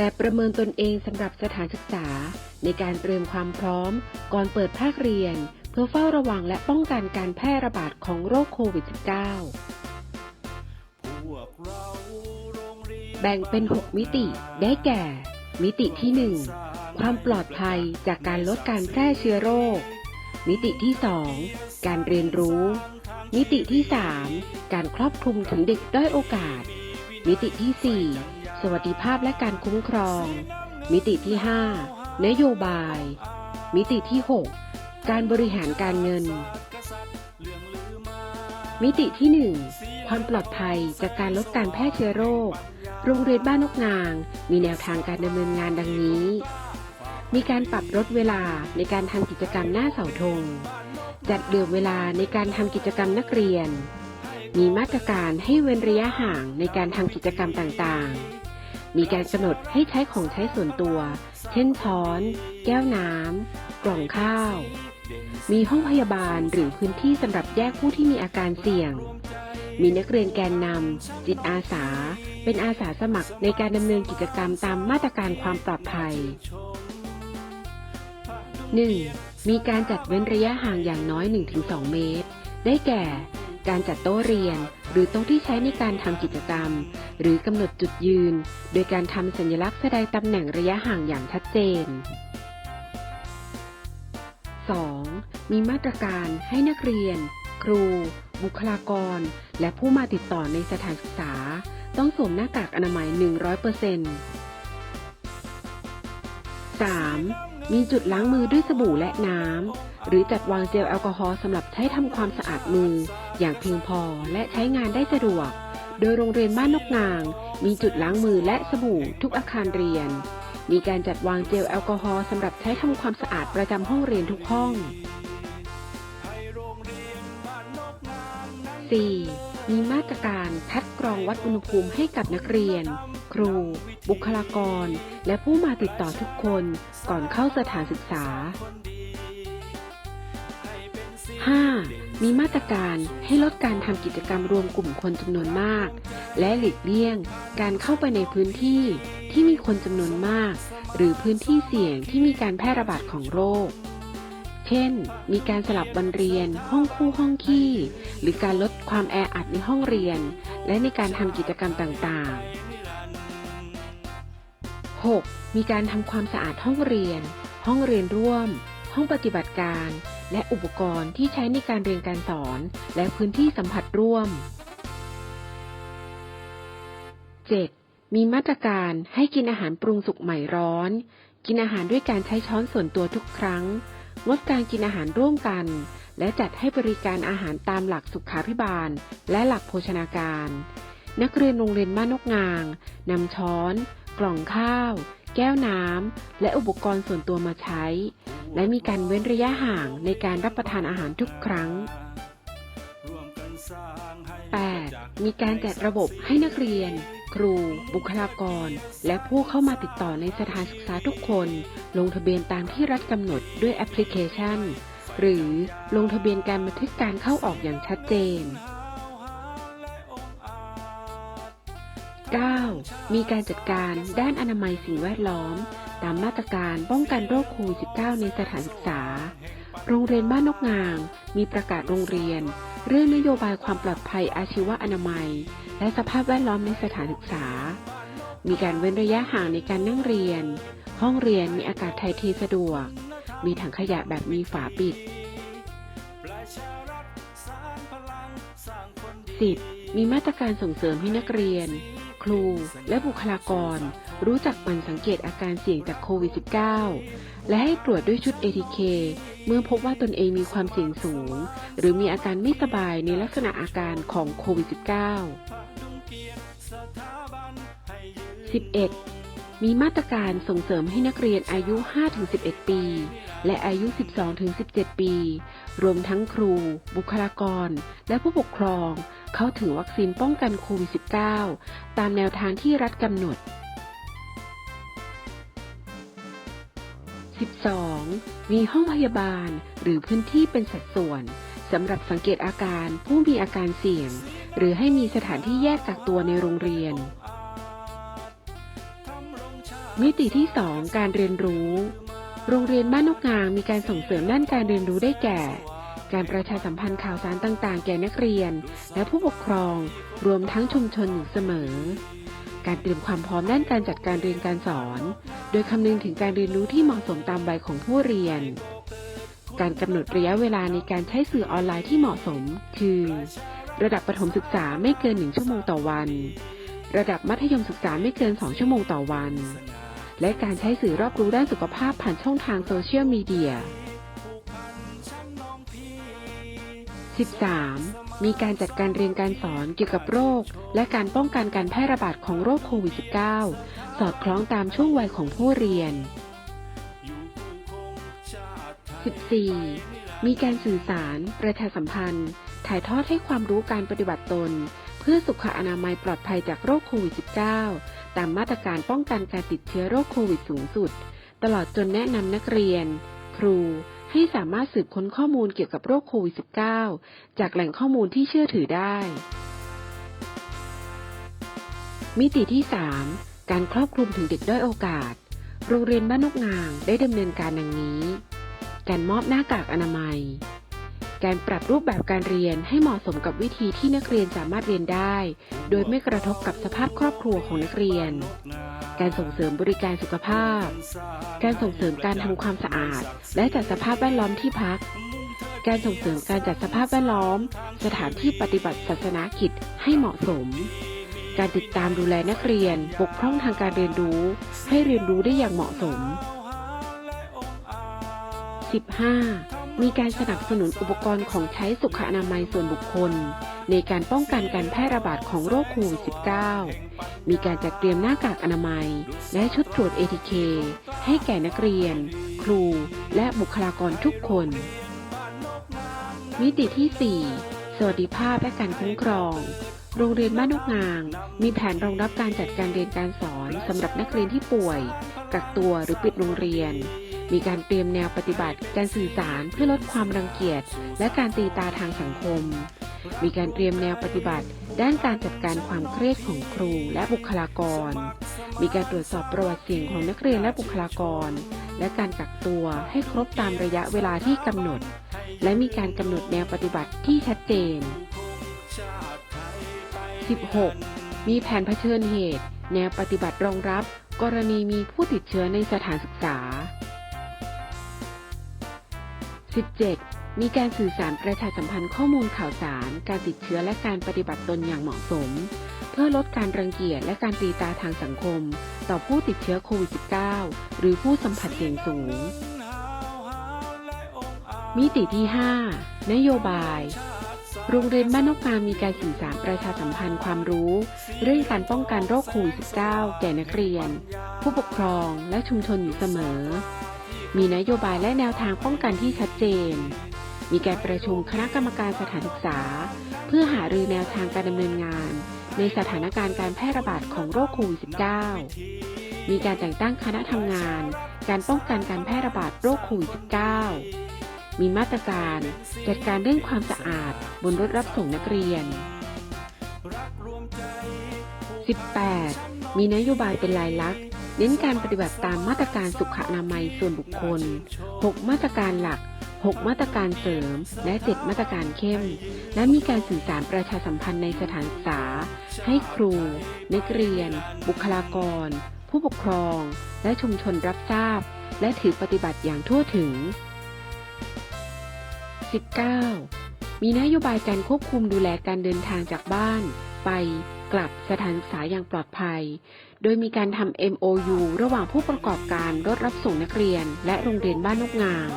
แบบประเมินตนเองสำหรับสถานศึกษา ในการเตรียมความพร้อม ก่อนเปิดภาคเรียน เพื่อเฝ้าระวังและป้องกันการแพร่ระบาดของโรคโควิด -19 แบ่งเป็น 6 มิติ ได้แก่ มิติที่ 1 ความปลอดภัยจากการลดการแพร่เชื้อโรค มิติที่ 2 การเรียนรู้ มิติที่ 3 การครอบคลุมถึงเด็กด้อยโอกาส มิติที่ 4 สวัสดิภาพและการคุ้มครอง มิติที่ 5 นโยบาย มิติที่ 6 การบริหารการเงิน มิติที่ 1 ความปลอดภัยจากการลดการแพร่เชื้อโรค โรงเรียนบ้านนกนาง มีแนวทางการดำเนินงานดังนี้ มีการปรับลดเวลาในการทำกิจกรรมหน้าเสาธง จัดเดือเวลาในการทำกิจกรรมนักเรียนมีมาตรการให้เว้นระยะห่างในการทำกิจกรรมต่างๆ มีการกำหนดให้ใช้ของใช้ส่วนตัว เช่นช้อน แก้วน้ำ กล่องข้าว มีห้องพยาบาลหรือพื้นที่สำหรับแยกผู้ที่มีอาการเสี่ยง มีนักเรียนแกนนำจิตอาสา เป็นอาสาสมัครในการดำเนินกิจกรรมตามมาตรการความปลอดภัย 1. มีการจัดเว้นระยะห่างอย่างน้อย 1-2 เมตร ได้แก่ การจัดโต๊ะเรียน หรือโต๊ะที่ใช้ในการทำกิจกรรม หรือกำหนดจุดยืน โดยการทำสัญลักษณ์แสดงตำแหน่งระยะห่างอย่างชัดเจน 2. มีมาตรการให้นักเรียน ครู บุคลากร และผู้มาติดต่อในสถานศึกษา ต้องสวมหน้ากากอนามัย 100% 3. มีจุดล้างมือด้วยสบู่และน้ำ หรือจัดวางเจลแอลกอฮอล์สำหรับใช้ทำความสะอาดมือ อย่างเพียงพอและใช้งานได้สะดวก โดยโรงเรียนบ้านนกนาง มีจุดล้างมือและสบู่ทุกอาคารเรียน มีการจัดวางเจลแอลกอฮอล์สำหรับใช้ทำความสะอาดประจำห้องเรียนทุกห้อง 4. มีมาตรการคัดกรองวัดอุณหภูมิให้กับนักเรียน ครู บุคลากร และผู้มาติดต่อทุกคนก่อนเข้าสถานศึกษา 5. มีมาตรการให้ลดการทำกิจกรรมรวมกลุ่มคนจำนวนมาก และหลีกเลี่ยงการเข้าไปในพื้นที่ที่มีคนจำนวนมาก หรือพื้นที่เสี่ยงที่มีการแพร่ระบาดของโรค เช่น มีการสลับวันเรียน ห้องคู่ห้องขี้ หรือการลดความแออัดในห้องเรียน และในการทำกิจกรรมต่างๆ 6. มีการทำความสะอาดห้องเรียน ห้องเรียนร่วม ห้องปฏิบัติการ และอุปกรณ์ที่ใช้ในการเรียนการสอน และพื้นที่สัมผัสร่วม 7. มีมาตรการให้กินอาหารปรุงสุกใหม่ร้อน กินอาหารด้วยการใช้ช้อนส่วนตัวทุกครั้ง งดการกินอาหารร่วมกัน และจัดให้บริการอาหารตามหลักสุขาภิบาล และหลักโภชนาการ นักเรียนโรงเรียนบ้านนกนางนำช้อน กล่องข้าว แก้วน้ำ และอุปกรณ์ส่วนตัวมาใช้ และมีการเว้นระยะห่างในการรับประทานอาหารทุกครั้ง 8. มีการจัดระบบให้นักเรียน ครู บุคลากร และผู้เข้ามาติดต่อในสถานศึกษาทุกคน ลงทะเบียนตามที่รัฐกำหนดด้วยแอปพลิเคชัน หรือลงทะเบียนการบันทึกการเข้าออกอย่างชัดเจน 9. มีการจัดการด้านอนามัยสิ่งแวดล้อม ตามมาตรการป้องกันโรคโควิด -19 ในสถานศึกษา โรงเรียนบ้านนกนาง มีประกาศโรงเรียน เรื่องนโยบายความปลอดภัยอาชีวะอนามัย และสภาพแวดล้อมในสถานศึกษา มีการเว้นระยะห่างในการนั่งเรียน ห้องเรียนมีอากาศถ่ายเทสะดวก มีถังขยะแบบมีฝาปิด 10. มีมาตรการส่งเสริมให้นักเรียน ครู และบุคลากร รู้จักมันสังเกตอาการเสี่ยงจากโควิด -19 และให้ตรวจด้วยชุด ATK เมื่อพบว่าตนเองมีความเสี่ยงสูง หรือมีอาการไม่สบายในลักษณะอาการของโควิด -19 11. มีมาตรการส่งเสริมให้นักเรียนอายุ 5-11 ปี และอายุ 12-17 ปี รวมทั้งครู บุคลากร และผู้ปกครอง เข้าถึงวัคซีนป้องกันโควิด -19 ตามแนวทางที่รัฐกำหนด 12. มีห้องพยาบาลหรือพื้นที่เป็นสัดส่วนสำหรับสังเกตอาการผู้มีอาการเสี่ยง หรือให้มีสถานที่แยกกักตัวในโรงเรียน มิติที่ 2 การเรียนรู้ โรงเรียนบ้านนกงางมีการส่งเสริมด้านการเรียนรู้ได้แก่ การประชาสัมพันธ์ข่าวสารต่างๆ แก่นักเรียน และผู้ปกครอง รวมทั้งชุมชนอยู่เสมอ การเตรียมความพร้อมด้านการจัดการเรียนการสอน โดยคำนึงถึงการเรียนรู้ที่เหมาะสมตามวัยของผู้เรียน การกำหนดระยะเวลาในการใช้สื่อออนไลน์ที่เหมาะสม คือ ระดับประถมศึกษาไม่เกิน 1 ชั่วโมงต่อวัน ระดับมัธยมศึกษาไม่เกิน 2 ชั่วโมงต่อวัน และการใช้สื่อรอบรู้ด้านสุขภาพผ่านช่องทางโซเชียลมีเดีย 13. มีการจัดการเรียนการสอนเกี่ยวกับโรค และการป้องกันการแพร่ระบาดของโรคโควิด -19 สอดคล้องตามช่วงวัยของผู้เรียน 14. มีการสื่อสาร ประชาสัมพันธ์ ถ่ายทอดให้ความรู้การปฏิบัติตน เพื่อสุขอนามัยปลอดภัยจากโรคโควิด -19 ตามมาตรการป้องกันการติดเชื้อโรคโควิดสูงสุด ตลอดจนแนะนำนักเรียน ครู ให้สามารถสืบค้นข้อมูลเกี่ยวกับโรคโควิด -19 จากแหล่งข้อมูลที่เชื่อถือได้ มิติที่ 3 การครอบคลุมถึงเด็กด้อยโอกาส โรงเรียนบ้านนกนางได้ดำเนินการดังนี้ การมอบหน้ากากอนามัย การปรับรูปแบบการเรียนให้เหมาะสมกับวิธีที่นักเรียนสามารถเรียนได้ โดยไม่กระทบกับสภาพครอบครัวของนักเรียน การส่งเสริมบริการสุขภาพ การส่งเสริมการทำความสะอาด และจัดสภาพแวดล้อมที่พัก การส่งเสริมการจัดสภาพแวดล้อม สถานที่ปฏิบัติศาสนากิจให้เหมาะสม การติดตามดูแลนักเรียนบกพร่องทางการเรียนรู้ ให้เรียนรู้ได้อย่างเหมาะสม 15. มีการสนับสนุนอุปกรณ์ของใช้สุขอนามัยส่วนบุคคล ในการป้องกันการแพร่ระบาดของโรคโควิด -19 มีการจัดเตรียมหน้ากากอนามัย และชุดตรวจ ATK ให้แก่นักเรียน ครู และบุคลากรทุกคน มิติที่ 4 สวัสดิภาพและการคุ้มครอง โรงเรียนบ้านนกนาง มีแผนรองรับการจัดการเรียนการสอนสำหรับนักเรียนที่ป่วย กักตัวหรือปิดโรงเรียน มีการเตรียมแนวปฏิบัติ การสื่อสารเพื่อลดความรังเกียจ และการตีตาทางสังคม มีการเตรียมแนวปฏิบัติ ด้านการจัดการความเครียดของครูและบุคลากร มีการตรวจสอบประวัติเสี่ยงของนักเรียนและบุคลากร และการกักตัวให้ครบตามระยะเวลาที่กำหนด และมีการกำหนดแนวปฏิบัติที่ชัดเจน 16. มีแผนเผชิญเหตุ แนวปฏิบัติรองรับ กรณีมีผู้ติดเชื้อในสถานศึกษา 17. มีการสื่อสารประชาสัมพันธ์ข้อมูลข่าวสาร การติดเชื้อและการปฏิบัติตนอย่างเหมาะสม เพื่อลดการรังเกียจและการตีตาทางสังคม ต่อผู้ติดเชื้อโควิด -19 หรือผู้สัมผัสเสี่ยงสูง มิติที่ 5 นโยบาย โรงเรียนบ้านนกงามีการสื่อสารประชาสัมพันธ์ความรู้ เรื่องการป้องกันโรคโควิด -19 แก่นักเรียน ผู้ปกครองและชุมชนอยู่เสมอ มีนโยบายและแนวทางป้องกันที่ชัดเจน มีการประชุมคณะกรรมการสถานศึกษา เพื่อหารือแนวทางการดำเนินงาน ในสถานการณ์การแพร่ระบาดของโรคโควิด -19 มีการแต่งตั้งคณะทำงาน การป้องกันการแพร่ระบาดโรคโควิด -19 มีมาตรการจัดการเรื่องความสะอาดบนรถรับส่งนักเรียน 18. มีนโยบายเป็นลายลักษณ์เน้นการปฏิบัติตามมาตรการสุขอนามัยส่วนบุคคล 6 มาตรการหลัก 6 มาตรการเสริม และ 7 มาตรการเข้ม และมีการสื่อสารประชาสัมพันธ์ในสถานศึกษา ให้ครู นักเรียน บุคลากร ผู้ปกครอง และชุมชนรับทราบ และถือปฏิบัติอย่างทั่วถึง 19. มีนโยบายการควบคุมดูแลการเดินทางจากบ้าน ไปกลับสถานศึกษาอย่างปลอดภัย โดยมีการทำ MOU ระหว่างผู้ประกอบการรถรับส่งนักเรียน และโรงเรียนบ้านนกงาม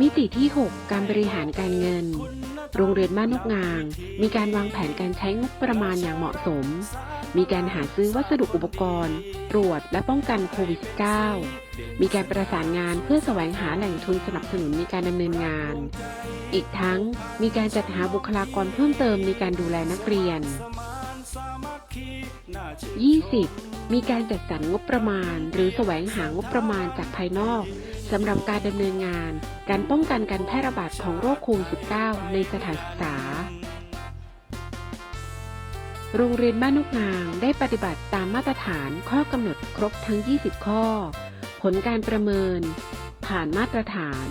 มิติที่ 6 การบริหารการเงิน โรงเรียนบ้านนกงาง มีการวางแผนการใช้งบประมาณอย่างเหมาะสม มีการหาซื้อวัสดุอุปกรณ์ ตรวจและป้องกันโควิด -19 มีการประสานงานเพื่อแสวงหาแหล่งทุนสนับสนุนในการดำเนินงาน อีกทั้งมีการจัดหาบุคลากรเพิ่มเติมในการดูแลนักเรียน 20. มีการจัดสรรงบประมาณ หรือแสวงหางบประมาณจากภายนอก สำหรับการดำเนินงาน การป้องกันการแพร่ระบาดของโรคโควิด -19 ในสถานศึกษา โรงเรียนบ้านนกนางได้ปฏิบัติตามมาตรฐานข้อกำหนดครบทั้ง 20 ข้อ ผลการประเมิน ผ่านมาตรฐาน